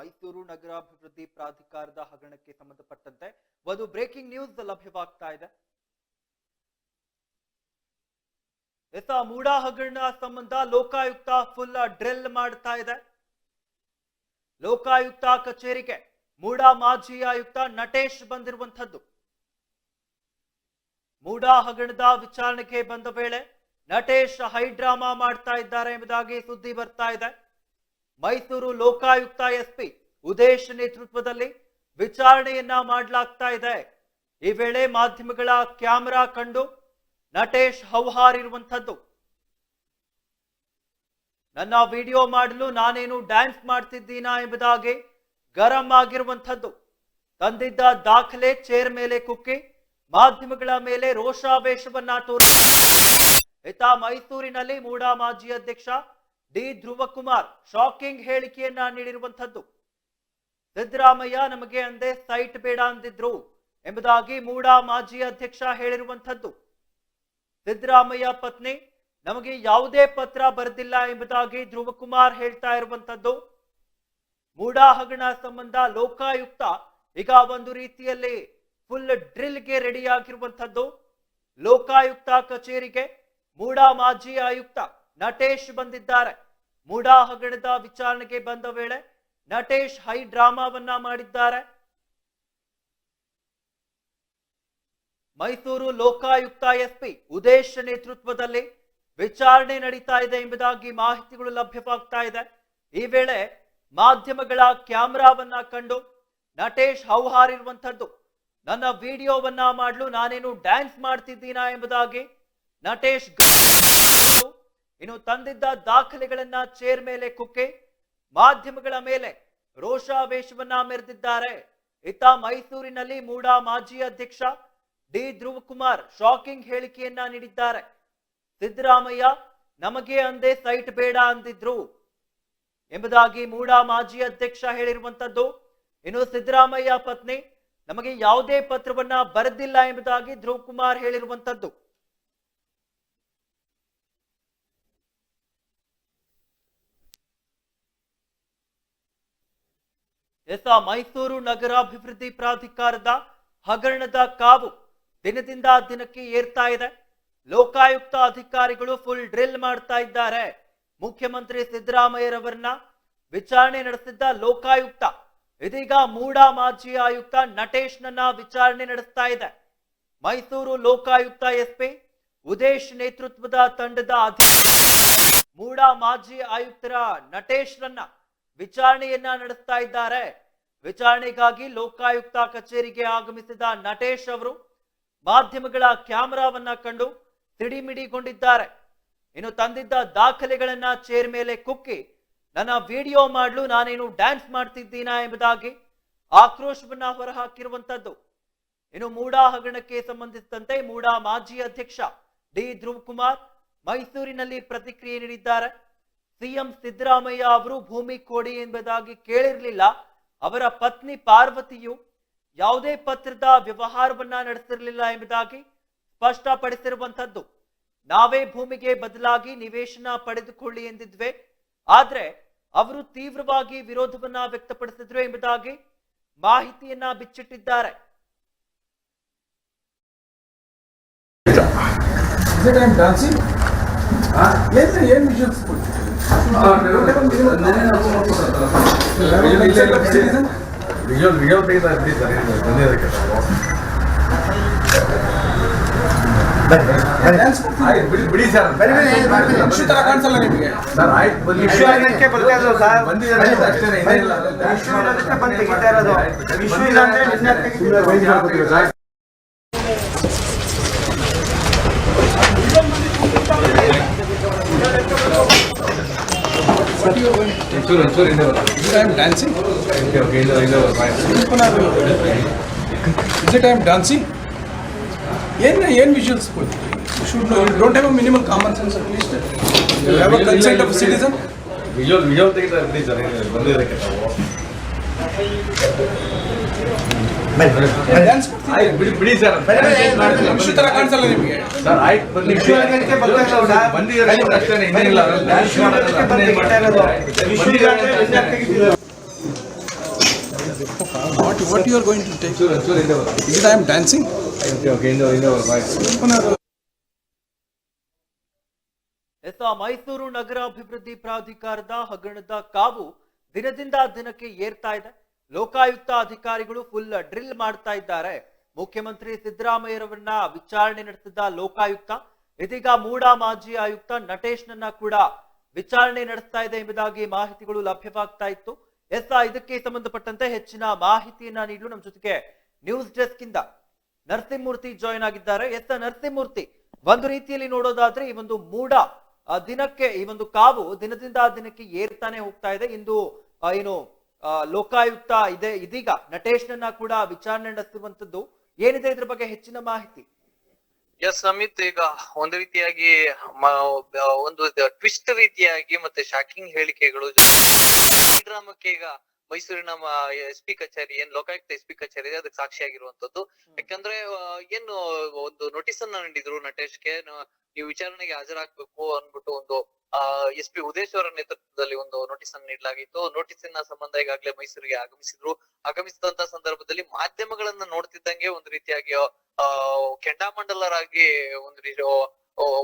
ಮೈಸೂರು ನಗರಾಭಿವೃದ್ಧಿ ಪ್ರಾಧಿಕಾರದ ಹಗರಣಕ್ಕೆ ಸಂಬಂಧಪಟ್ಟಂತೆ ಒಂದು ಬ್ರೇಕಿಂಗ್ ನ್ಯೂಸ್ ಲಭ್ಯವಾಗ್ತಾ ಇದೆ. ಎಸ ಮೂಡಾ ಹಗರಣ ಸಂಬಂಧ ಲೋಕಾಯುಕ್ತ ಫುಲ್ ಡ್ರಿಲ್ ಮಾಡ್ತಾ ಇದೆ. ಲೋಕಾಯುಕ್ತ ಕಚೇರಿಗೆ ಮೂಡಾ ಮಾಜಿ ಆಯುಕ್ತ ನಟೇಶ್ ಬಂದಿರುವಂಥದ್ದು. ಮೂಡಾ ಹಗರಣದ ವಿಚಾರಣೆಗೆ ಬಂದ ವೇಳೆ ನಟೇಶ್ ಹೈಡ್ರಾಮಾ ಮಾಡ್ತಾ ಇದ್ದಾರೆ ಎಂಬುದಾಗಿ ಸುದ್ದಿ ಬರ್ತಾ ಇದೆ. ಮೈಸೂರು ಲೋಕಾಯುಕ್ತ ಎಸ್ಪಿ ಉದೇಶ್ ನೇತೃತ್ವದಲ್ಲಿ ವಿಚಾರಣೆಯನ್ನ ಮಾಡಲಾಗ್ತಾ ಇದೆ. ಈ ವೇಳೆ ಮಾಧ್ಯಮಗಳ ಕ್ಯಾಮೆರಾ ಕಂಡು ನಟೇಶ್ ಹೌಹಾರಿರುವಂಥದ್ದು. ನನ್ನ ವಿಡಿಯೋ ಮಾಡಲು ನಾನೇನು ಡ್ಯಾನ್ಸ್ ಮಾಡ್ತಿದ್ದೀನಾ ಎಂಬುದಾಗಿ ಗರಂ ಆಗಿರುವಂಥದ್ದು. ತಂದಿದ್ದ ದಾಖಲೆ ಚೇರ್ ಮೇಲೆ ಕುಕ್ಕಿ, ಮಾಧ್ಯಮಗಳ ಮೇಲೆ ರೋಷಾವೇಶವನ್ನ ತೋರಿಸ. ಇತ ಮೈಸೂರಿನಲ್ಲಿ ಮೂಡಾ ಮಾಜಿ ಅಧ್ಯಕ್ಷ ಡಿ ಧ್ರುವಕುಮಾರ್ ಶಾಕಿಂಗ್ ಹೇಳಿಕೆಯನ್ನ ನೀಡಿರುವಂಥದ್ದು. ಸಿದ್ದರಾಮಯ್ಯ ನಮಗೆ ಅಂದೆ ಸೈಟ್ ಬೇಡ ಅಂದಿದ್ರು ಎಂಬುದಾಗಿ ಮೂಡಾ ಮಾಜಿ ಅಧ್ಯಕ್ಷ ಹೇಳಿರುವಂಥದ್ದು. ಸಿದ್ದರಾಮಯ್ಯ ಪತ್ನಿ ನಮಗೆ ಯಾವುದೇ ಪತ್ರ ಬರೆದಿಲ್ಲ ಎಂಬುದಾಗಿ ಧ್ರುವಕುಮಾರ್ ಹೇಳ್ತಾ ಇರುವಂತದ್ದು ಮೂಡಾ ಹಗರಣ ಸಂಬಂಧ ಲೋಕಾಯುಕ್ತ ಈಗ ಒಂದು ರೀತಿಯಲ್ಲಿ ಫುಲ್ ಡ್ರಿಲ್ಗೆ ರೆಡಿ ಆಗಿರುವಂತದ್ದು ಲೋಕಾಯುಕ್ತ ಕಚೇರಿಗೆ ಮೂಡಾ ಮಾಜಿ ಆಯುಕ್ತ ನಟೇಶ್ ಬಂದಿದ್ದಾರೆ. ಮೂಡಾ ಹಗರಣದ ವಿಚಾರಣೆಗೆ ಬಂದ ವೇಳೆ ನಟೇಶ್ ಹೈ ಡ್ರಾಮಾವನ್ನ ಮಾಡಿದ್ದಾರೆ. ಮೈಸೂರು ಲೋಕಾಯುಕ್ತ ಎಸ್ಪಿ ಉದೇಶ್ ನೇತೃತ್ವದಲ್ಲಿ ವಿಚಾರಣೆ ನಡೀತಾ ಇದೆ ಎಂಬುದಾಗಿ ಮಾಹಿತಿಗಳು ಲಭ್ಯವಾಗ್ತಾ ಇದೆ. ಈ ವೇಳೆ ಮಾಧ್ಯಮಗಳ ಕ್ಯಾಮೆರಾವನ್ನ ಕಂಡು ನಟೇಶ್ ಹೌಹಾರಿರುವಂಥದ್ದು, ನನ್ನ ವಿಡಿಯೋವನ್ನ ಮಾಡಲು ನಾನೇನು ಡ್ಯಾನ್ಸ್ ಮಾಡ್ತಿದ್ದೀನಾ ಎಂಬುದಾಗಿ ನಟೇಶ್ ಇನ್ನು ತಂದಿದ್ದ ದಾಖಲೆಗಳನ್ನ ಚೇರ್ ಮೇಲೆ ಕುಕ್ಕೆ ಮಾಧ್ಯಮಗಳ ಮೇಲೆ ರೋಷಾವೇಶವನ್ನ ಮೆರೆದಿದ್ದಾರೆ. ಇತ್ತ ಮೈಸೂರಿನಲ್ಲಿ ಮೂಡಾ ಮಾಜಿ ಅಧ್ಯಕ್ಷ ಡಿ ಧ್ರುವಕುಮಾರ್ ಶಾಕಿಂಗ್ ಹೇಳಿಕೆಯನ್ನ ನೀಡಿದ್ದಾರೆ. ಸಿದ್ದರಾಮಯ್ಯ, ನಮಗೆ ಅಂದೇ ಸೈಟ್ ಬೇಡ ಅಂದಿದ್ರು. ಎಂಬುದಾಗಿ ಮೂಡಾ ಮಾಜಿ ಅಧ್ಯಕ್ಷ ಹೇಳಿರುವಂತದ್ದು, ಇನ್ನು ಸಿದ್ದರಾಮಯ್ಯ ಪತ್ನಿ ನಮಗೆ ಯಾವುದೇ ಪತ್ರವನ್ನ ಬರೆದಿಲ್ಲ ಎಂಬುದಾಗಿ ಧ್ರುವಕುಮಾರ್ ಹೇಳಿರುವಂತದ್ದು. ಎಸ ಮೈಸೂರು ನಗರಾಭಿವೃದ್ಧಿ ಪ್ರಾಧಿಕಾರದ ಹಗರಣದ ಕಾವು ದಿನದಿಂದ ದಿನಕ್ಕೆ ಏರ್ತಾ ಇದೆ ಲೋಕಾಯುಕ್ತ ಅಧಿಕಾರಿಗಳು ಫುಲ್ ಡ್ರಿಲ್ ಮಾಡ್ತಾ ಇದ್ದಾರೆ ಮುಖ್ಯಮಂತ್ರಿ ಸಿದ್ದರಾಮಯ್ಯರವರನ್ನ ವಿಚಾರಣೆ ನಡೆಸಿದ್ದ ಲೋಕಾಯುಕ್ತ ಇದೀಗ ಮೂಡಾ ಮಾಜಿ ಆಯುಕ್ತ ನಟೇಶ್ನನ್ನ ವಿಚಾರಣೆ ನಡೆಸ್ತಾ ಇದೆ ಮೈಸೂರು ಲೋಕಾಯುಕ್ತ ಎಸ್ಪಿ ಉದೇಶ್ ನೇತೃತ್ವದ ತಂಡದ ಮೂಡ ಮೂಡಾ ಮಾಜಿ ಆಯುಕ್ತರ ನಟೇಶ್ರನ್ನ ವಿಚಾರಣೆಯನ್ನ ನಡೆಸ್ತಾ ಇದ್ದಾರೆ ವಿಚಾರಣೆಗಾಗಿ ಲೋಕಾಯುಕ್ತ ಕಚೇರಿಗೆ ಆಗಮಿಸಿದ ನಟೇಶ್ ಅವರು ಮಾಧ್ಯಮಗಳ ಕ್ಯಾಮೆರಾವನ್ನ ಕಂಡು ತಿಡಿಮಿಡಿಗೊಂಡಿದ್ದಾರೆ ಇನ್ನು ತಂದಿದ್ದ ದಾಖಲೆಗಳನ್ನ ಚೇರ್ ಮೇಲೆ ಕುಕ್ಕಿ, ನನ್ನ ವಿಡಿಯೋ ಮಾಡಲು ನಾನೇನು ಡ್ಯಾನ್ಸ್ ಮಾಡ್ತಿದ್ದೀನಾ ಎಂಬುದಾಗಿ ಆಕ್ರೋಶವನ್ನ ಹೊರಹಾಕಿರುವಂತದ್ದು. ಇನ್ನು ಮೂಡಾ ಹಗರಣಕ್ಕೆ ಸಂಬಂಧಿಸಿದಂತೆ ಮೂಡಾ ಮಾಜಿ ಅಧ್ಯಕ್ಷ ಡಿ ಧ್ರುವ್ ಕುಮಾರ್ ಮೈಸೂರಿನಲ್ಲಿ ಪ್ರತಿಕ್ರಿಯೆ ನೀಡಿದ್ದಾರೆ. ಸಿಎಂ ಸಿದ್ದರಾಮಯ್ಯ ಅವರು ಭೂಮಿ ಕೊಡಿ ಎಂಬುದಾಗಿ ಕೇಳಿರಲಿಲ್ಲ. ಅವರ ಪತ್ನಿ ಪಾರ್ವತಿಯು ಯಾವುದೇ ಪತ್ರದ ವ್ಯವಹಾರವನ್ನ ನಡೆಸಿರಲಿಲ್ಲ ಎಂಬುದಾಗಿ ಸ್ಪಷ್ಟಪಡಿಸಿರುವಂಥದ್ದು. ನಾವೇ ಭೂಮಿಗೆ ಬದಲಾಗಿ ನಿವೇಶನ ಪಡೆದುಕೊಳ್ಳಿ ಎಂದಿದ್ವೆ. ಆದ್ರೆ ಅವರು ತೀವ್ರವಾಗಿ ವಿರೋಧವನ್ನ ವ್ಯಕ್ತಪಡಿಸಿದ್ರು ಎಂಬುದಾಗಿ ಮಾಹಿತಿಯನ್ನ ಬಿಚ್ಚಿಟ್ಟಿದ್ದಾರೆ. ಏನ್ ವಿಷಯಸ್ ವಿಜುವಲ್ ವಿಜುವಲ್ ತೆಗೆದ ಸರ್ ಬಂದಿದ್ದಕ್ಕೆ ಡ್ಯಾನ್ಸ್ ಆಯ್ತು ಬಿಡಿ ಬಿಡಿ ಸರ್ ಇಶ್ಯೂ ತರ ಕಾಣಿಸಲ್ಲ ನಿಮಗೆ ಸರ್ ಆಯ್ತು ಬನ್ನಿ ಇಶ್ಯೂ ಆಗಕ್ಕೆ ಬರ್ತಾ ಇರೋದು ಸರ್. ಬಂದಿದ್ದಾರೆ ಅಷ್ಟೇ ಇನ್ನೇನಿಲ್ಲ ಇಶ್ಯೂ ಇರೋದಕ್ಕೆ ಬಂದು ತೆಗಿತಾ ಇರೋದು. ಇಶ್ಯೂ ಇಲ್ಲ ಅಂದ್ರೆ ನಿನ್ನೆ ತೆಗಿತಿದ್ರು. ಒಂಚೂರು ಒಂಚೂರು ಹಿಂದೆ ಬರೋದು Is it I'm dancing? Okay okay ಹಿಂದೆ ಹಿಂದೆ Is it I'm dancing? ಏನ್ ಏನ್ ವಿಷಯಸ್ should no you don't have a minimal common sense at least you have a consent of citizen visual visual ತೆಗೆದ ಬಿಡಿ ಸರ್ ಬಂದಿದ್ದಕ್ಕೆ ಡ್ಯಾನ್ಸ್ ಆಯ್ತು ಬಿಡಿ ಬಿಡಿ ಸರ್. ಕಾಣಿಸಲ್ಲ ನಿಮಗೆ. ಸರ್ ಆಯ್ತು ಬನ್ನಿ. ಬಂದಿದ್ದಾರೆ ಅಷ್ಟೇ ಇನ್ನೇನಿಲ್ಲ. What, what you are going to take? ಹಿಂದೆ ಬರೋ Is it I am dancing? Yes Mysuru ನಗರಾಭಿವೃದ್ಧಿ ಪ್ರಾಧಿಕಾರದ ಹಗರಣದ ಕಾವು ದಿನದಿಂದ ದಿನಕ್ಕೆ ಏರ್ತಾ ಇದೆ. ಲೋಕಾಯುಕ್ತ ಅಧಿಕಾರಿಗಳು ಫುಲ್ ಡ್ರಿಲ್ ಮಾಡ್ತಾ ಇದ್ದಾರೆ. ಮುಖ್ಯಮಂತ್ರಿ ಸಿದ್ದರಾಮಯ್ಯರವನ್ನ ವಿಚಾರಣೆ ನಡೆಸಿದ ಲೋಕಾಯುಕ್ತ, ಇದೀಗ ಮೂಡ ಮಾಜಿ ಆಯುಕ್ತ ನಟೇಶ್ನನ್ನ ಕೂಡ ವಿಚಾರಣೆ ನಡೆಸ್ತಾ ಇದೆ ಎಂಬುದಾಗಿ ಮಾಹಿತಿಗಳು ಲಭ್ಯವಾಗ್ತಾ ಇತ್ತು. ಎಸ್ ಇದಕ್ಕೆ ಸಂಬಂಧಪಟ್ಟಂತೆ ಹೆಚ್ಚಿನ ಮಾಹಿತಿಯನ್ನ ನೀಡಲು ನಮ್ಮ ಜೊತೆಗೆ ನ್ಯೂಸ್ ಡೆಸ್ಕ್ ಇಂದ ನರಸಿಂಹಮೂರ್ತಿ ಜಾಯಿನ್ ಆಗಿದ್ದಾರೆ. ಎಸ್ ನರಸಿಂಹಮೂರ್ತಿ, ಒಂದು ರೀತಿಯಲ್ಲಿ ನೋಡೋದಾದ್ರೆ ಈ ಒಂದು ಮೂಡ ದಿನಕ್ಕೆ ಈ ಒಂದು ಕಾವು ದಿನದಿಂದ ದಿನಕ್ಕೆ ಏರ್ತಾನೆ ಹೋಗ್ತಾ ಇದೆ. ಇಂದು ಏನು ಲೋಕಾಯುಕ್ತ ಇದೆ, ಇದೀಗ ನಟೇಶ್ನನ್ನ ಕೂಡ ವಿಚಾರಣೆ ನಡೆಸಿರುವಂತದ್ದು ಏನಿದೆ ಇದ್ರ ಬಗ್ಗೆ ಹೆಚ್ಚಿನ ಮಾಹಿತಿ? ಎಸ್ ಅಮಿತ್ ಈಗ ಒಂದು ರೀತಿಯಾಗಿ ಒಂದು ಟ್ವಿಸ್ಟ್ ರೀತಿಯಾಗಿ ಮತ್ತೆ ಶಾಕಿಂಗ್ ಹೇಳಿಕೆಗಳು ಡ್ರಾಮಕ್ಕೆ ಈಗ ಮೈಸೂರಿನ ಎಸ್ ಪಿ ಕಚೇರಿ, ಏನ್ ಲೋಕಾಯುಕ್ತ ಎಸ್ ಪಿ ಕಚೇರಿ ಇದೆ, ಅದಕ್ಕೆ ಸಾಕ್ಷಿಯಾಗಿರುವಂತದ್ದು ಯಾಕಂದ್ರೆ ಏನು ಒಂದು ನೋಟಿಸ್ ಅನ್ನ ನೀಡಿದ್ರು ನಟೇಶ್ಗೆ ನೀವು ವಿಚಾರಣೆಗೆ ಹಾಜರಾಗ್ಬೇಕು ಅನ್ಬಿಟ್ಟು ಒಂದು ಆ ಎಸ್ ಪಿ ಉದೇಶ್ವರ ನೇತೃತ್ವದಲ್ಲಿ ಒಂದು ನೋಟಿಸ್ ಅನ್ನು ನೀಡಲಾಗಿತ್ತು. ನೋಟಿಸ್ನ ಸಂಬಂಧ ಈಗಾಗಲೇ ಮೈಸೂರಿಗೆ ಆಗಮಿಸಿದ್ರು. ಆಗಮಿಸಿದಂತ ಸಂದರ್ಭದಲ್ಲಿ ಮಾಧ್ಯಮಗಳನ್ನ ನೋಡ್ತಿದ್ದಂಗೆ ಒಂದು ರೀತಿಯಾಗಿ ಆ ಕೆಂಡಾಮಂಡಲರಾಗಿ ಒಂದು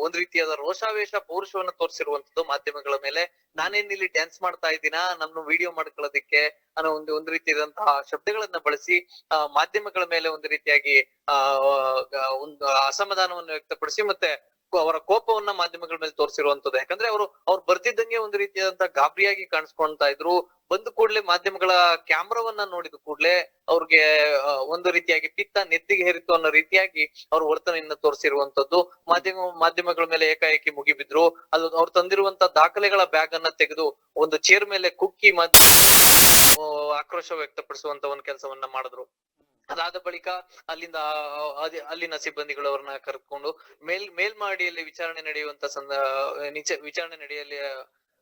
ಒಂದ್ ರೀತಿಯಾದ ರೋಷಾವೇಶ ಪೌರುಷವನ್ನ ತೋರಿಸಿರುವಂತದ್ದು ಮಾಧ್ಯಮಗಳ ಮೇಲೆ. ನಾನೇನ್ ಇಲ್ಲಿ ಡ್ಯಾನ್ಸ್ ಮಾಡ್ತಾ ಇದ್ದೀನಾ? ನನ್ನ ವಿಡಿಯೋ ಮಾಡ್ಕೊಳ್ಳೋದಿಕ್ಕೆ ಅನ್ನೋ ಒಂದು ಒಂದ್ ರೀತಿಯಾದಂತಹ ಶಬ್ದಗಳನ್ನ ಬಳಸಿ ಆ, ಮಾಧ್ಯಮಗಳ ಮೇಲೆ ಒಂದು ರೀತಿಯಾಗಿ ಆ, ಒಂದು ಅಸಮಾಧಾನವನ್ನು ವ್ಯಕ್ತಪಡಿಸಿ ಮತ್ತೆ ಅವರ ಕೋಪವನ್ನ ಮಾಧ್ಯಮಗಳ ಮೇಲೆ ತೋರಿಸಿರುವಂತದ್ದು. ಯಾಕಂದ್ರೆ ಅವರು ಅವ್ರು ಬರ್ತಿದ್ದಂಗೆ ಒಂದು ರೀತಿಯಾದಂತ ಗಾಬರಿಯಾಗಿ ಕಾಣಿಸ್ಕೊಳ್ತಾ ಇದ್ರು. ಬಂದ ಕೂಡ್ಲೆ ಮಾಧ್ಯಮಗಳ ಕ್ಯಾಮ್ರಾವನ್ನ ನೋಡಿದ ಕೂಡ್ಲೆ ಅವ್ರಿಗೆ ಒಂದು ರೀತಿಯಾಗಿ ಪಿತ್ತ ನೆತ್ತಿಗೆ ಹೇರಿತು ಅನ್ನೋ ರೀತಿಯಾಗಿ ಅವ್ರ ವರ್ತನೆಯನ್ನ ತೋರಿಸಿರುವಂತದ್ದು. ಮಾಧ್ಯಮ ಮಾಧ್ಯಮಗಳ ಮೇಲೆ ಏಕಾಏಕಿ ಮುಗಿಬಿದ್ರು. ಅದು ಅವ್ರು ತಂದಿರುವಂತ ದಾಖಲೆಗಳ ಬ್ಯಾಗ್ ಅನ್ನ ತೆಗೆದು ಒಂದು ಚೇರ್ ಮೇಲೆ ಕುಕ್ಕಿ ಮಾಧ್ಯಮ ಆಕ್ರೋಶ ವ್ಯಕ್ತಪಡಿಸುವಂತ ಒಂದು ಕೆಲಸವನ್ನ ಮಾಡಿದ್ರು. ಅದಾದ ಬಳಿಕ ಅಲ್ಲಿಂದ ಅಲ್ಲಿನ ಸಿಬ್ಬಂದಿಗಳು ಅವ್ರನ್ನ ಕರ್ಕೊಂಡು ಮೇಲ್ ಮೇಲ್ಮಹಡಿಯಲ್ಲಿ ವಿಚಾರಣೆ ನಡೆಯುವಂತ ಸಂದ ವಿಚಾರಣೆ ನಡೆಯಲಿ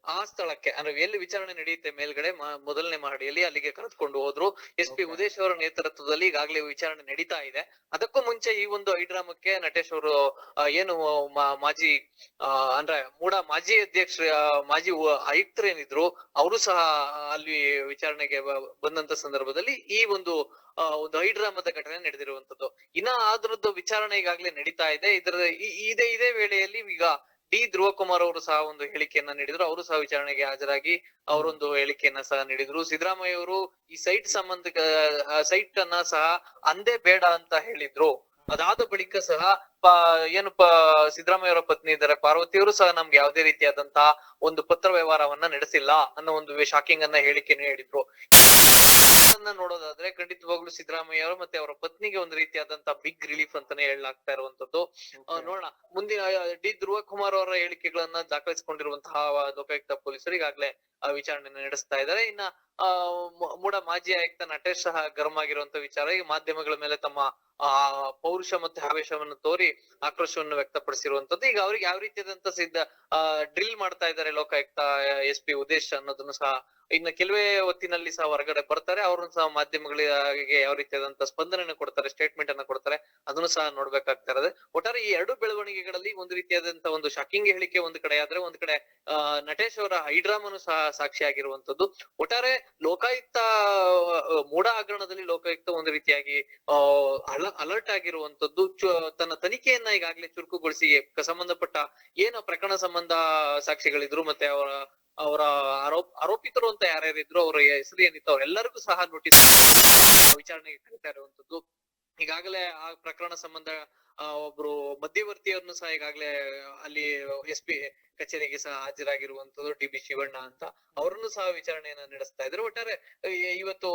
ಆ ಸ್ಥಳಕ್ಕೆ ಅಂದ್ರೆ ಎಲ್ಲಿ ವಿಚಾರಣೆ ನಡೆಯುತ್ತೆ ಮೇಲ್ಗಡೆ ಮೊದಲನೇ ಮಹಡಿಯಲ್ಲಿ ಅಲ್ಲಿಗೆ ಕರೆದುಕೊಂಡು ಹೋದ್ರು. ಎಸ್ ಪಿ ಉದೇಶ್ ಅವರ ನೇತೃತ್ವದಲ್ಲಿ ಈಗಾಗಲೇ ವಿಚಾರಣೆ ನಡೀತಾ ಇದೆ. ಅದಕ್ಕೂ ಮುಂಚೆ ಈ ಒಂದು ಐಡ್ರಾಮಕ್ಕೆ ನಟೇಶ್ ಅವರು ಏನು ಮಾಜಿ ಅಂದ್ರೆ ಮೂಡ ಮಾಜಿ ಅಧ್ಯಕ್ಷ ಮಾಜಿ ಆಯುಕ್ತರು ಏನಿದ್ರು ಅವರು ಸಹ ಅಲ್ಲಿ ವಿಚಾರಣೆಗೆ ಬಂದಂತ ಸಂದರ್ಭದಲ್ಲಿ ಈ ಒಂದು ಒಂದು ಐಡ್ರಾಮದ ಘಟನೆ ನಡೆದಿರುವಂತದ್ದು. ಇನ್ನ ಅದ್ರದ್ದು ವಿಚಾರಣೆ ಈಗಾಗಲೇ ನಡೀತಾ ಇದೆ. ಇದರ ಇದೇ ಇದೇ ವೇಳೆಯಲ್ಲಿ ಈಗ ಡಿ ಧ್ರುವ ಕುಮಾರ್ ಅವರು ಸಹ ಒಂದು ಹೇಳಿಕೆಯನ್ನ ನೀಡಿದ್ರು. ಅವರು ಸಹ ವಿಚಾರಣೆಗೆ ಹಾಜರಾಗಿ ಅವರೊಂದು ಹೇಳಿಕೆಯನ್ನ ಸಹ ನೀಡಿದ್ರು. ಸಿದ್ದರಾಮಯ್ಯ ಅವರು ಈ ಸೈಟ್ ಸಂಬಂಧ ಸೈಟ್ ಅನ್ನ ಸಹ ಅಂದೇ ಬೇಡ ಅಂತ ಹೇಳಿದ್ರು. ಅದಾದ ಬಳಿಕ ಸಹ ಏನು ಸಿದ್ದರಾಮಯ್ಯ ಅವರ ಪತ್ನಿ ಇದ್ದಾರೆ. ಪಾರ್ವತಿಯವರು ಸಹ ನಮ್ಗೆ ಯಾವುದೇ ರೀತಿಯಾದಂತಹ ಒಂದು ಪತ್ರ ವ್ಯವಹಾರವನ್ನ ನಡೆಸಿಲ್ಲ ಅನ್ನೋ ಒಂದು ಶಾಕಿಂಗ್ ಅನ್ನ ಹೇಳಿಕೆ ಹೇಳಿದ್ರು. ನೋಡೋದಾದ್ರೆ ಖಂಡಿತವಾಗ್ಲೂ ಸಿದ್ದರಾಮಯ್ಯ ಅವರು ಮತ್ತೆ ಅವರ ಪತ್ನಿಗೆ ಒಂದು ರೀತಿಯಾದಂತ ಬಿಗ್ ರಿಲೀಫ್ ಅಂತಾನೆ ಹೇಳಲಾಗ್ತಾ ಇರುವಂತದ್ದು. ನೋಡೋಣ. ಮುಂದಿನ ಡಿ ಧ್ರುವ ಕುಮಾರ್ ಅವರ ಹೇಳಿಕೆಗಳನ್ನ ದಾಖಲಿಸಿಕೊಂಡಿರುವಂತಹ ಲೋಕಾಯುಕ್ತ ಪೊಲೀಸರು ಈಗಾಗಲೇ ಆ, ವಿಚಾರಣೆನ ನಡೆಸ್ತಾ ಇದ್ದಾರೆ. ಇನ್ನ ಮೂಡ ಮಾಜಿ ಆಯುಕ್ತ ನಟೇಶ್ ಸಹ ಗರಂ ಆಗಿರುವಂತ ವಿಚಾರ. ಈ ಮಾಧ್ಯಮಗಳ ಮೇಲೆ ತಮ್ಮ ಆ ಪೌರುಷ ಮತ್ತೆ ಆವೇಶವನ್ನು ತೋರಿ ಆಕ್ರೋಶವನ್ನು ವ್ಯಕ್ತಪಡಿಸಿರುವಂತದ್ದು. ಈಗ ಅವ್ರಿಗೆ ಯಾವ ರೀತಿಯಾದಂತ ಸಿದ್ಧ ಡ್ರಿಲ್ ಮಾಡ್ತಾ ಇದ್ದಾರೆ ಲೋಕಾಯುಕ್ತ ಎಸ್ ಪಿ ಉದೇಶ್ ಅನ್ನೋದನ್ನು ಸಹ ಇನ್ನು ಕೆಲವೇ ಹೊತ್ತಿನಲ್ಲಿ ಸಹ ಹೊರಗಡೆ ಬರ್ತಾರೆ. ಅವ್ರನ್ನ ಸಹ ಮಾಧ್ಯಮಗಳಿಗೆ ಯಾವ ರೀತಿಯಾದಂತಹ ಸ್ಪಂದನೆಯನ್ನು ಕೊಡ್ತಾರೆ ಸ್ಟೇಟ್ಮೆಂಟ್ ಅನ್ನ ಕೊಡ್ತಾರೆ. ಅದನ್ನು ಸಹ ನೋಡ್ಬೇಕಾಗ್ತಾ ಒಟ್ಟಾರೆ ಈ ಎರಡು ಬೆಳವಣಿಗೆಗಳಲ್ಲಿ ಒಂದು ರೀತಿಯಾದಂತಹ ಒಂದು ಶಾಕಿಂಗ್ ಹೇಳಿಕೆ ಒಂದು ಕಡೆ ಆದ್ರೆ ಒಂದ್ ಕಡೆ ನಟೇಶ್ ಅವರ ಹೈಡ್ರಾಮನು ಸಹ ಸಾಕ್ಷಿಯಾಗಿರುವಂತದ್ದು ಒಟ್ಟಾರೆ ಲೋಕಾಯುಕ್ತ ಮೂಡ ಹಗರಣದಲ್ಲಿ ಲೋಕಾಯುಕ್ತ ಒಂದು ರೀತಿಯಾಗಿ ಅಲರ್ಟ್ ಆಗಿರುವಂತದ್ದು ತನ್ನ ತನಿಖೆಯನ್ನ ಈಗಾಗಲೇ ಚುರುಕುಗೊಳಿಸಿ ಸಂಬಂಧಪಟ್ಟ ಏನು ಪ್ರಕರಣ ಸಂಬಂಧ ಸಾಕ್ಷಿಗಳಿದ್ರು ಮತ್ತೆ ಅವರ ಅವರ ಆರೋಪ, ಆರೋಪಿತರು ಅಂತ ಯಾರ್ಯಾರಿದ್ರು, ಅವರ ಹೆಸರು ಏನಿತ್ತು, ಅವರೆಲ್ಲರಿಗೂ ಸಹ ನೋಟಿಸ್ ವಿಚಾರಣೆಗೆ ಕರೀತಾ ಇರುವಂತದ್ದು ಈಗಾಗಲೇ ಆ ಪ್ರಕರಣ ಸಂಬಂಧ ಒಬ್ರು ಮಧ್ಯವರ್ತಿಯವ್ರನ್ನು ಸಹ ಈಗಾಗಲೇ, ಅಲ್ಲಿ ಎಸ್ ಪಿ ಕಚೇರಿಗೆ ಸಹ ಹಾಜರಾಗಿರುವಂತದ್ದು ಡಿ ಬಿ ಶಿವಣ್ಣ ಅಂತ. ಅವರನ್ನು ಸಹ ವಿಚಾರಣೆಯನ್ನ ನಡೆಸ್ತಾ ಇದ್ರು ಒಟ್ಟಾರೆ ಇವತ್ತು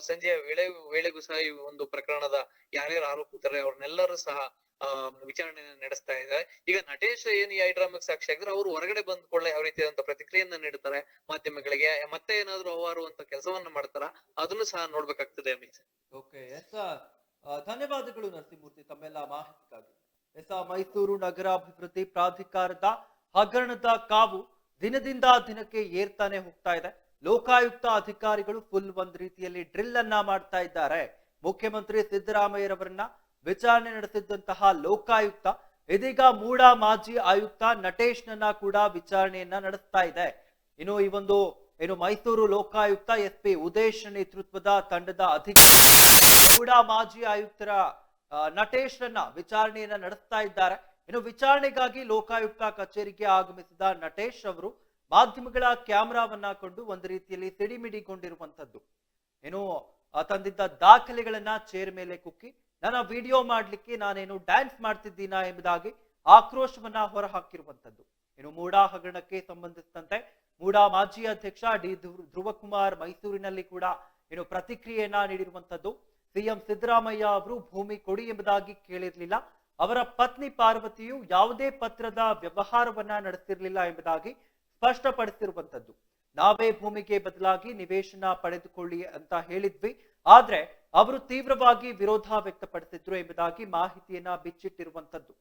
ಸಂಜೆಯ ವೇಳೆ, ವೇಳೆಗೂ ಸಹ ಈ ಒಂದು ಪ್ರಕರಣದ ಯಾರ್ಯಾರು ಆರೋಪಿತರೆ ಅವ್ರನ್ನೆಲ್ಲರೂ ಸಹ, ಆ, ವಿಚಾರಣೆಯನ್ನ ನಡೆಸ್ತಾ ಇದ್ದಾರೆ. ಈಗ ನಟೇಶ್ ಏನ್ ಈ ಐಡ್ರಾಮಿಕ್ ಸಾಕ್ಷಿ ಆಗಿದ್ರೆ ಅವರು ಹೊರಗಡೆ ಬಂದ ಕೂಡಲೇ ಯಾವ ರೀತಿಯಾದಂತ ಪ್ರತಿಕ್ರಿಯೆಯನ್ನ ನೀಡುತ್ತಾರೆ ಮಾಧ್ಯಮಗಳಿಗೆ. ಮತ್ತೆ ಏನಾದ್ರು ಅವಾರುವಂತ ಕೆಲಸವನ್ನ ಮಾಡ್ತಾರ? ಅದನ್ನು ಸಹ ನೋಡ್ಬೇಕಾಗ್ತದೆ ಅಮಿತ್. ಓಕೆ ಎಸ್ ಧನ್ಯವಾದಗಳು ನರಸಿಂಹಮೂರ್ತಿ ತಮ್ಮೆಲ್ಲ ಮಾಹಿತಿಗಾಗಿ. ಎಸ್ ಮೈಸೂರು ನಗರಾಭಿವೃದ್ಧಿ ಪ್ರಾಧಿಕಾರದ ಹಗರಣದ ಕಾವು ದಿನದಿಂದ ದಿನಕ್ಕೆ ಏರ್ತಾನೆ ಹೋಗ್ತಾ ಇದೆ. ಲೋಕಾಯುಕ್ತ ಅಧಿಕಾರಿಗಳು ಫುಲ್ ಒಂದ್ ರೀತಿಯಲ್ಲಿ ಡ್ರಿಲ್ ಅನ್ನ ಮಾಡ್ತಾ ಇದ್ದಾರೆ. ಮುಖ್ಯಮಂತ್ರಿ ಸಿದ್ದರಾಮಯ್ಯರವರನ್ನ ವಿಚಾರಣೆ ನಡೆಸಿದ್ದಂತಹ ಲೋಕಾಯುಕ್ತ, ಇದೀಗ ಮೂಡ ಮಾಜಿ ಆಯುಕ್ತ ನಟೇಶ್ನನ್ನ ಕೂಡ ವಿಚಾರಣೆಯನ್ನ ನಡೆಸ್ತಾ ಇದೆ. ಇನ್ನು ಈ ಒಂದು ಏನು ಮೈಸೂರು ಲೋಕಾಯುಕ್ತ ಎಸ್ ಪಿ ಉದೇಶ್ ನೇತೃತ್ವದ ತಂಡದ ಅಧಿಕಾರಿ ಕೂಡ ಮಾಜಿ ಆಯುಕ್ತರ ನಟೇಶ್ರನ್ನ ವಿಚಾರಣೆಯನ್ನ ನಡೆಸ್ತಾ ಇದ್ದಾರೆ. ಇನ್ನು ವಿಚಾರಣೆಗಾಗಿ ಲೋಕಾಯುಕ್ತ ಕಚೇರಿಗೆ ಆಗಮಿಸಿದ ನಟೇಶ್ ಅವರು ಮಾಧ್ಯಮಗಳ ಕ್ಯಾಮೆರಾವನ್ನ ಕೊಂಡು ಒಂದು ರೀತಿಯಲ್ಲಿ ಸಿಡಿಮಿಡಿಗೊಂಡಿರುವಂತದ್ದು ಏನು ತಂದಿದ್ದ ದಾಖಲೆಗಳನ್ನ ಚೇರ್ ಮೇಲೆ ಕುಕ್ಕಿ, ನನ್ನ ವಿಡಿಯೋ ಮಾಡ್ಲಿಕ್ಕೆ ನಾನೇನು ಡ್ಯಾನ್ಸ್ ಮಾಡ್ತಿದ್ದೀನಾ ಎಂಬುದಾಗಿ ಆಕ್ರೋಶವನ್ನ ಹೊರಹಾಕಿರುವಂತದ್ದು ಏನು ಮೂಡಾ ಹಗರಣಕ್ಕೆ ಸಂಬಂಧಿಸಿದಂತೆ ಮೂಡಾ ಮಾಜಿ ಅಧ್ಯಕ್ಷ ಡಿ ಧ್ರು- ಧ್ರುವಕುಮಾರ್ ಮೈಸೂರಿನಲ್ಲಿ ಕೂಡ ಏನು ಪ್ರತಿಕ್ರಿಯೆಯನ್ನ ನೀಡಿರುವಂತದ್ದು ಸಿಎಂ ಸಿದ್ದರಾಮಯ್ಯ ಅವರು ಭೂಮಿ ಕೊಡಿ ಎಂಬುದಾಗಿ ಕೇಳಿರ್ಲಿಲ್ಲ. ಅವರ ಪತ್ನಿ ಪಾರ್ವತಿಯು ಯಾವುದೇ ಪತ್ರದ ವ್ಯವಹಾರವನ್ನ ನಡೆಸಿರ್ಲಿಲ್ಲ ಎಂಬುದಾಗಿ ಸ್ಪಷ್ಟಪಡಿಸಿರುವಂತದ್ದು ನಾವೇ ಭೂಮಿಗೆ ಬದಲಾಗಿ ನಿವೇಶನ ಪಡೆದುಕೊಳ್ಳಿ ಅಂತ ಹೇಳಿದ್ವಿ. ಆದ್ರೆ ಅವರು ತೀವ್ರವಾಗಿ ವಿರೋಧ ವ್ಯಕ್ತಪಡಿಸಿದ್ರು ಎಂಬುದಾಗಿ ಮಾಹಿತಿಯನ್ನ ಬಿಚ್ಚಿಟ್ಟಿರುವಂತದ್ದು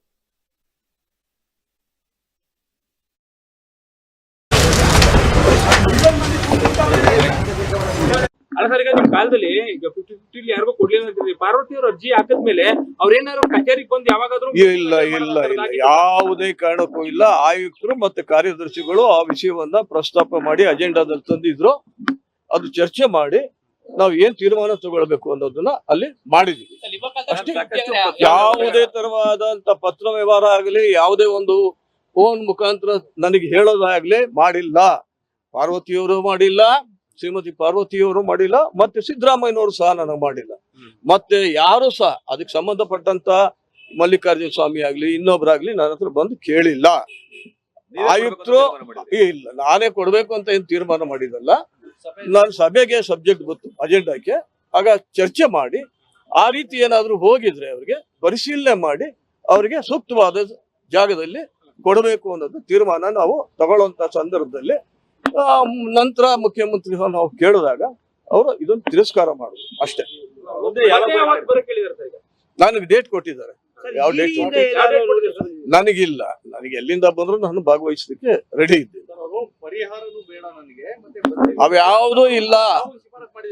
ಅಲ್ಲ ನಿಮ್ ಕಾಲದಲ್ಲಿ ಈಗ ಫಿಫ್ಟಿ ಫಿಫ್ಟಿ ಯಾರಿಗೂ ಕೊಡ್ಲಿಲ್ಲ ಅಂತಿದ್ರಿ ಪಾರ್ವತಿ ಅವ್ರ ಅರ್ಜಿ ಹಾಕಿದ್ಮೇಲೆ ಅವ್ರೇನಾದ್ರು ಕಚೇರಿಗೆ ಬಂದು ಯಾವಾಗಾದ್ರೂ ಇಲ್ಲ ಇಲ್ಲ ಇಲ್ಲ ಯಾವುದೇ ಕಾರಣಕ್ಕೂ ಇಲ್ಲ. ಆಯುಕ್ತರು ಮತ್ತೆ ಕಾರ್ಯದರ್ಶಿಗಳು ಆ ವಿಷಯವನ್ನ ಪ್ರಸ್ತಾಪ ಮಾಡಿ ಅಜೆಂಡಾದಲ್ಲಿ ತಂದಿದ್ರು. ಅದು ಚರ್ಚೆ ಮಾಡಿ ನಾವು ಏನ್ ತೀರ್ಮಾನ ತಗೊಳ್ಬೇಕು ಅನ್ನೋದನ್ನ ಅಲ್ಲಿ ಮಾಡಿದೀವಿ. ಯಾವುದೇ ತರವಾದಂತ ಪತ್ರ ವ್ಯವಹಾರ ಆಗಲಿ ಯಾವುದೇ ಒಂದು ಫೋನ್ ಮುಖಾಂತರ ನನಗೆ ಹೇಳೋದಾಗ್ಲಿ ಮಾಡಿಲ್ಲ. ಪಾರ್ವತಿಯವರು ಮಾಡಿಲ್ಲ. ಶ್ರೀಮತಿ ಪಾರ್ವತಿಯವರು ಮಾಡಿಲ್ಲ ಮತ್ತೆ ಸಿದ್ದರಾಮಯ್ಯನವರು ಸಹ ನನಗೆ ಮಾಡಿಲ್ಲ. ಮತ್ತೆ ಯಾರು ಸಹ ಅದಕ್ಕೆ ಸಂಬಂಧಪಟ್ಟಂತ ಮಲ್ಲಿಕಾರ್ಜುನ ಸ್ವಾಮಿ ಆಗ್ಲಿ ಇನ್ನೊಬ್ರಾಗ್ಲಿ ನನ್ನ ಹತ್ರ ಬಂದು ಕೇಳಿಲ್ಲ. ಆಯುಕ್ತರು ಇಲ್ಲ ನಾನೇ ಕೊಡ್ಬೇಕು ಅಂತ ಏನ್ ತೀರ್ಮಾನ ಮಾಡಿದಲ್ಲ. ನಾನು ಸಭೆಗೆ ಸಬ್ಜೆಕ್ಟ್ ಗೊತ್ತು ಅಜೆಂಡಾಕ್ಕೆ. ಆಗ ಚರ್ಚೆ ಮಾಡಿ ಆ ರೀತಿ ಏನಾದರೂ ಹೋಗಿದ್ರೆ ಅವ್ರಿಗೆ ಪರಿಶೀಲನೆ ಮಾಡಿ ಅವರಿಗೆ ಸೂಕ್ತವಾದ ಜಾಗದಲ್ಲಿ ಕೊಡಬೇಕು ಅನ್ನೋದು ತೀರ್ಮಾನ ನಾವು ತಗೊಳ್ಳುವಂತ ಸಂದರ್ಭದಲ್ಲಿ ನಂತರ ಮುಖ್ಯಮಂತ್ರಿ ನಾವು ಕೇಳಿದಾಗ ಅವರು ಇದನ್ನು ತಿರಸ್ಕಾರ ಮಾಡುದು ಅಷ್ಟೇ? ನನಗೆ ಡೇಟ್ ಕೊಟ್ಟಿದ್ದಾರೆ. ಯಾವ ಡೇಟ್ ನನಗಿಲ್ಲ. ನನಗೆ ಎಲ್ಲಿಂದ ಬಂದ್ರು ನಾನು ಭಾಗವಹಿಸಲಿಕ್ಕೆ ರೆಡಿ ಇದ್ದೆ ಪರಿಹಾರನೂ ಬೇಡ ನನಗೆ ಮತ್ತೆ ಅವ್ಯಾವುದೂ ಇಲ್ಲ.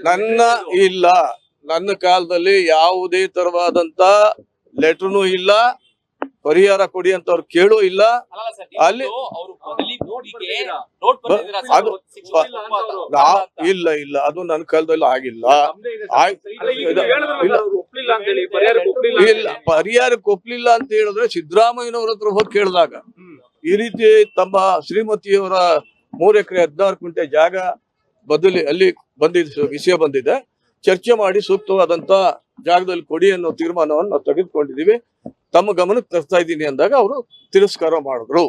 ನನ್ನ ಇಲ್ಲ. ನನ್ನ ಕಾಲದಲ್ಲಿ ಯಾವುದೇ ತರವಾದಂತ ಲೆಟರ್ನು ಇಲ್ಲ. ಪರಿಹಾರ ಕೊಡಿ ಅಂತ ಅವ್ರು ಕೇಳೂ ಇಲ್ಲ. ಅಲ್ಲ ಇಲ್ಲ ಇಲ್ಲ ಅದು ನನ್ನ ಕಾಲದಲ್ಲಿ ಆಗಿಲ್ಲ. ಇಲ್ಲ, ನೀವು ಹೇಳಿದ್ರಲ್ಲ ಒಪ್ಲಿಲ್ಲ ಅಂತ ಹೇಳಿ ಪರಿಹಾರಕ್ಕೆ ಒಪ್ಲಿಲ್ಲ ಅಂತ ಹೇಳಿದ್ರೆ ಸಿದ್ದರಾಮಯ್ಯನವ್ರ ಹತ್ರ ಹೋಗಿ ಕೇಳಿದಾಗ ಈ ರೀತಿ ತಮ್ಮ ಶ್ರೀಮತಿಯವರ ಮೂರ್ ಎಕರೆ ಹದಿನಾರು ಕುಂಟೆ ಜಾಗ ಬದಲಿ ಅಲ್ಲಿ ಬಂದಿದ್ದ ವಿಷಯ ಬಂದಿದೆ. ಚರ್ಚೆ ಮಾಡಿ ಸೂಕ್ತವಾದಂತ ಜಾಗದಲ್ಲಿ ಕೊಡಿ ಅನ್ನೋ ತೀರ್ಮಾನವನ್ನು ನಾವು ತೆಗೆದುಕೊಂಡಿದೀವಿ ತಮ್ಮ ಗಮನಕ್ಕೆ ತರ್ತಾ ಇದ್ದೀನಿ ಅಂದಾಗ ಅವರು ತಿರಸ್ಕಾರ ಮಾಡಿದ್ರು.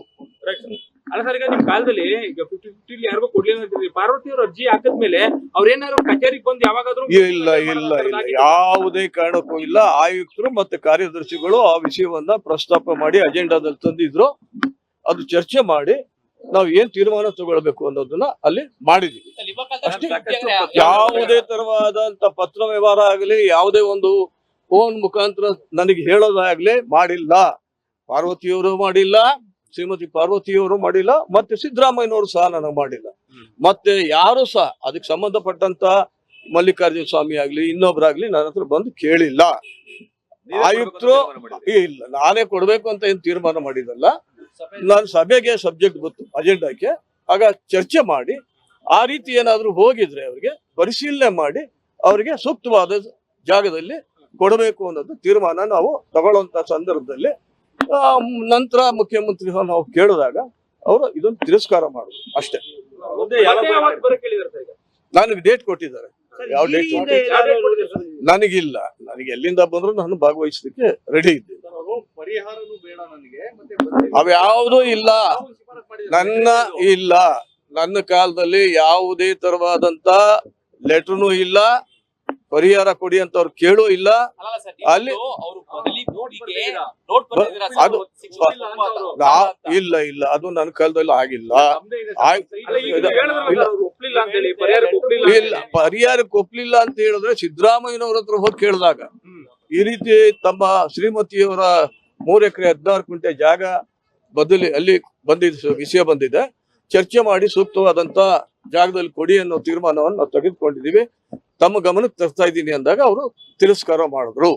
ಅಲ್ಲ ಸರ್ ಈಗ ನಿಮ್ ಕಾಲದಲ್ಲಿ ಈಗ ಫಿಫ್ಟಿ ಫಿಫ್ಟಿ ಯಾರಿಗೂ ಕೊಡ್ಲಿಲ್ಲ ಅಂತಿದ್ರಿ ಪಾರ್ವತಿ ಅವ್ರ ಅರ್ಜಿ ಹಾಕಿದ್ಮೇಲೆ ಅವ್ರೇನಾದ್ರು ಕಚೇರಿಗೆ ಬಂದು ಯಾವಾಗಾದ್ರೂ ಇಲ್ಲ ಇಲ್ಲ ಇಲ್ಲ ಯಾವುದೇ ಕಾರಣಕ್ಕೂ ಇಲ್ಲ. ಆಯುಕ್ತರು ಮತ್ತೆ ಕಾರ್ಯದರ್ಶಿಗಳು ಆ ವಿಷಯವನ್ನ ಪ್ರಸ್ತಾಪ ಮಾಡಿ ಅಜೆಂಡಾದಲ್ಲಿ ತಂದಿದ್ರು. ಅದು ಚರ್ಚೆ ಮಾಡಿ ನಾವು ಏನ್ ತೀರ್ಮಾನ ತಗೊಳ್ಬೇಕು ಅನ್ನೋದನ್ನ ಅಲ್ಲಿ ಮಾಡಿದೀವಿ. ಯಾವುದೇ ತರವಾದಂತ ಪತ್ರ ವ್ಯವಹಾರ ಆಗಲಿ ಯಾವುದೇ ಒಂದು ಫೋನ್ ಮುಖಾಂತರ ನನಗೆ ಹೇಳೋದಾಗ್ಲಿ ಮಾಡಿಲ್ಲ. ಪಾರ್ವತಿಯವರು ಮಾಡಿಲ್ಲ. ಶ್ರೀಮತಿ ಪಾರ್ವತಿಯವರು ಮಾಡಿಲ್ಲ ಮತ್ತೆ ಸಿದ್ದರಾಮಯ್ಯನವರು ಸಹ ನನಗೆ ಮಾಡಿಲ್ಲ. ಮತ್ತೆ ಯಾರು ಸಹ ಅದಕ್ಕೆ ಸಂಬಂಧಪಟ್ಟಂತ ಮಲ್ಲಿಕಾರ್ಜುನ ಸ್ವಾಮಿ ಆಗ್ಲಿ ಇನ್ನೊಬ್ರಾಗ್ಲಿ ನನ್ನ ಹತ್ರ ಬಂದು ಕೇಳಿಲ್ಲ. ಆಯುಕ್ತರು ಇಲ್ಲ ನಾನೇ ಕೊಡ್ಬೇಕು ಅಂತ ಏನ್ ತೀರ್ಮಾನ ಮಾಡಿದಲ್ಲ. ನಾನು ಸಭೆಗೆ ಸಬ್ಜೆಕ್ಟ್ ಗೊತ್ತು ಅಜೆಂಡಾಕ್ಕೆ. ಆಗ ಚರ್ಚೆ ಮಾಡಿ ಆ ರೀತಿ ಏನಾದ್ರೂ ಹೋಗಿದ್ರೆ ಅವ್ರಿಗೆ ಪರಿಶೀಲನೆ ಮಾಡಿ ಅವರಿಗೆ ಸೂಕ್ತವಾದ ಜಾಗದಲ್ಲಿ ಕೊಡಬೇಕು ಅನ್ನೋದು ತೀರ್ಮಾನ ನಾವು ತಗೊಳ್ಳುವಂತ ಸಂದರ್ಭದಲ್ಲಿ ನಂತರ ಮುಖ್ಯಮಂತ್ರಿ ನಾವು ಕೇಳಿದಾಗ ಅವರು ಇದೊಂದು ತಿರಸ್ಕಾರ ಮಾಡುದು ಅಷ್ಟೇ. ನಾನು? ನನಗೆ ಡೇಟ್ ಕೊಟ್ಟಿದ್ದಾರೆ. ಯಾವ ಡೇಟ್? ನನಗಿಲ್ಲ. ನನಗೆ ಎಲ್ಲಿಂದ ಬಂದ್ರು ನಾನು ಭಾಗವಹಿಸಲಿಕ್ಕೆ ರೆಡಿ ಇದ್ದೆ ಪರಿಹಾರನೂ ಬೇಡ ನನಗೆ ಮತ್ತೆ ಅವ್ಯಾವುದೂ ಇಲ್ಲ. ನನ್ನ ಇಲ್ಲ. ನನ್ನ ಕಾಲದಲ್ಲಿ ಯಾವುದೇ ತರವಾದಂತ ಲೆಟರ್ನು ಇಲ್ಲ. ಪರಿಹಾರ ಕೊಡಿ ಅಂತ ಅವ್ರು ಕೇಳೂ ಇಲ್ಲ. ಅಲ್ಲ ಅದು- ಇಲ್ಲ ಇಲ್ಲ. ಅದು ನನ್ನ ಕಾಲದಲ್ಲಿ ಆಗಿಲ್ಲ. ಇಲ್ಲ, ಪರಿಹಾರಕ್ಕೆ ಒಪ್ಲಿಲ್ಲ ಅಂತ ಹೇಳಿದ್ರೆ ಸಿದ್ದರಾಮಯ್ಯನವ್ರ ಹತ್ರ ಹೋಗಿ ಕೇಳಿದಾಗ ಈ ರೀತಿ ತಮ್ಮ ಶ್ರೀಮತಿಯವರ ಮೂರ್ ಎಕರೆ ಹದಿನಾರು ಕುಂಟೆ ಜಾಗ ಬದಲಿ ಅಲ್ಲಿ ಬಂದಿದ್ದ ವಿಷಯ ಬಂದಿದೆ. ಚರ್ಚೆ ಮಾಡಿ ಸೂಕ್ತವಾದಂತ ಜಾಗದಲ್ಲಿ ಕೊಡಿ ಅನ್ನೋ ತೀರ್ಮಾನವನ್ನು ನಾವು ತೆಗೆದುಕೊಂಡಿದ್ದೀವಿ. ತಮ್ಮ ಗಮನಕ್ಕೆ ತರ್ತಾ ಇದ್ದೀನಿ ಅಂದಾಗ ಅವರು ತಿರಸ್ಕಾರ ಮಾಡಿದ್ರು.